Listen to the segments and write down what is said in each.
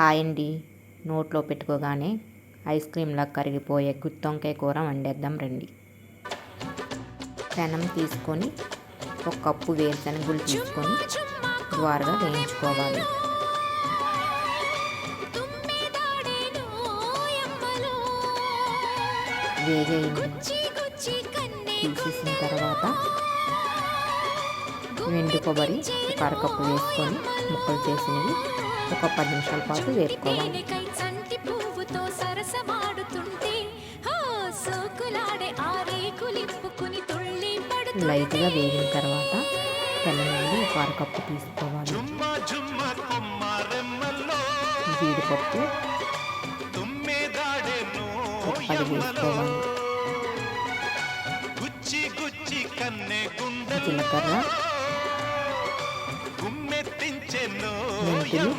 Hi అండి నోట్లో పెట్టుకోగానే ice క్రీమ్లా కరిగిపోయే గుత్తొంకాయ కూర వండేద్దాం రండి. పెనం తీసుకొని ఒక కప్పు వేరుశనగుళ్ళు తీసుకొని ద్వారగా వేయించుకోవాలి. వేగేయండి. తీసేసిన తర్వాత వెండి కొబ్బరి ఒక అరకప్పు వేసుకొని ముక్కలు చేసినవి ఒక పది నిమిషాల పాటు వేసుకోవాలి లైట్గా వేగిన తర్వాత తెల్ల నుండి ఒక అరకప్పు తీసుకోవాలి. జీడిపప్పు పది వేసుకోవాలి. జీలకర్ర మెంతులు.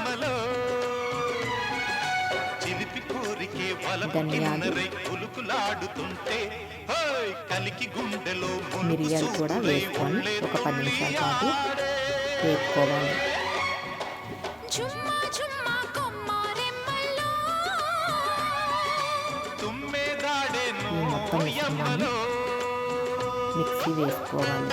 ధనియాలు. మిరియాలు కూడా వేసుకొని ఒక పది నిమిషాల పాటు వేసుకోవాలి ఈ మొత్తం మిక్సీ వేసుకోవాలి.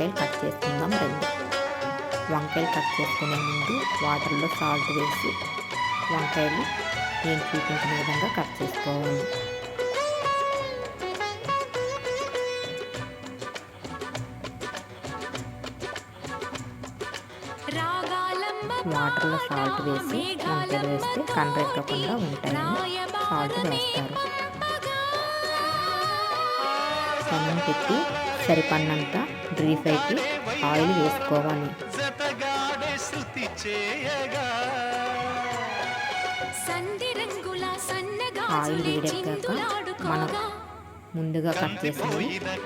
వంకాయలు కట్ చేసుకుందాం రండి. వంకాయలు కట్ చేసుకునే ముందు వాటర్లో సాల్ట్ వేసి వంకాయలు నేను చూపించిన విధంగా కట్ చేసుకోవాలి. వాటర్లో సాల్ట్ వేసి వంకాయలు వేస్తే కండ్రెక్కకుండా ఉంటాయని సాల్ట్ వేస్తారు. సన్నం పెట్టి సరిపడినంత డ్రీ ఫ్రైకి ఆయిల్ వేసుకోవాలి. ఆయిల్ వేడెక్కాక మనం ముందుగా కట్ చేసిన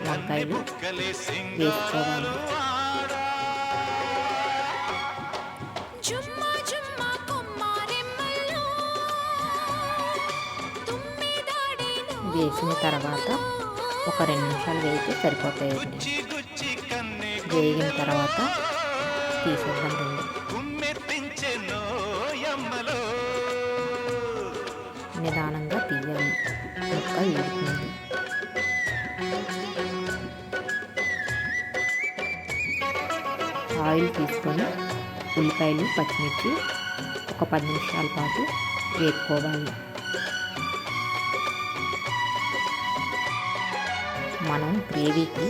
వంకాయలు వేసుకోవాలి. వేసిన తర్వాత ఒక రెండు నిమిషాలు వేగితే సరిపోతాయండి వేగిన తర్వాత తీసేద్దాం నిదానంగా తీయాలి. ముక్క వేడుతుంది ఆయిల్ తీసుకొని ఉల్లిపాయలు పచ్చిమిర్చి ఒక పది నిమిషాల పాటు వేపుకోవాలి. మనం గ్రేవీకి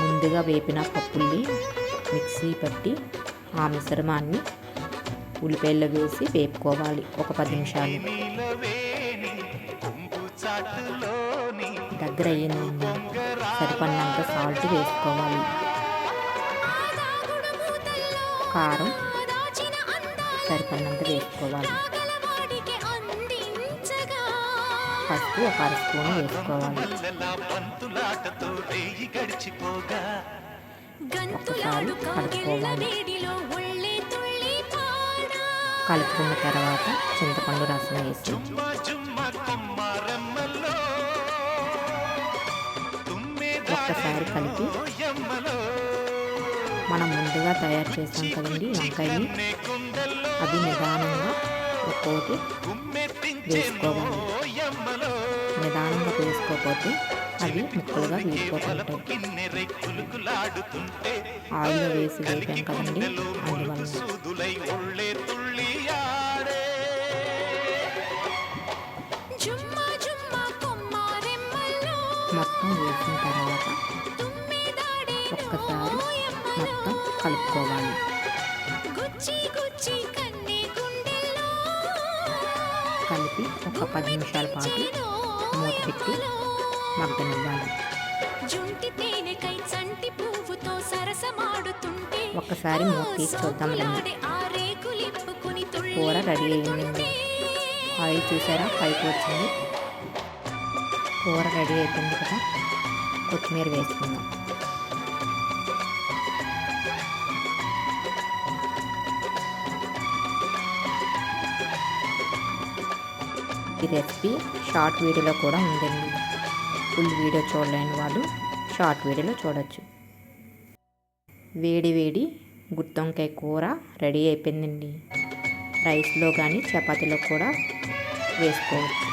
ముందుగా వేపిన పప్పుల్ని మిక్సీ పట్టి ఆ మిశ్రమాన్ని ఉల్లిపాయలు వేసి వేపుకోవాలి. ఒక పది నిమిషాలు. దగ్గర అయ్యింది సరిపడినంత సాల్ట్ వేసుకోవాలి. కారం సరిపడినంత వేసుకోవాలి. పసుపు ఒక అర స్పూన్ వేసుకోవాలి. ఒకసారి కలుపుకోవాలి. కలుపుకున్న తర్వాత చింతపండు రసం వేసి ఒక్కసారి కలిపి మనం ముందుగా తయారు చేసాం కదండి వంకాయని. అది నిదానంగా ఒక్కోటి వేసుకోవాలి నిదానంగా వేసుకోకపోతే అవి ముక్కలుగా వీడిపోతుంటాయి ఆయిల్ వేసి వేపాం కదండి అందువల్ల. మొత్తం వేసిన తర్వాత ఒక్కసారి మొత్తం కలుపుకోవాలి. కలిపి ఒక పది నిమిషాల పాటు మూత పెట్టి మగ్గనివ్వాలి. ఒక్కసారి మూత తీసి చూద్దాం కూర రెడీ అయిందండి ఆయిల్ చూసారా? పైకి వచ్చింది. కూర రెడీ అయిపోయింది కదా. కొత్తిమీర వేసుకుందాం. ఈ రెసిపీ షార్ట్ వీడియోలో కూడా ఉందండి. ఫుల్ వీడియో చూడలేని వాళ్ళు షార్ట్ వీడియోలో చూడొచ్చు. వేడి వేడి గుత్తొంకాయ కూర రెడీ అయిపోయిందండి. రైస్లో కానీ చపాతీలో కూడా వేసుకోవచ్చు.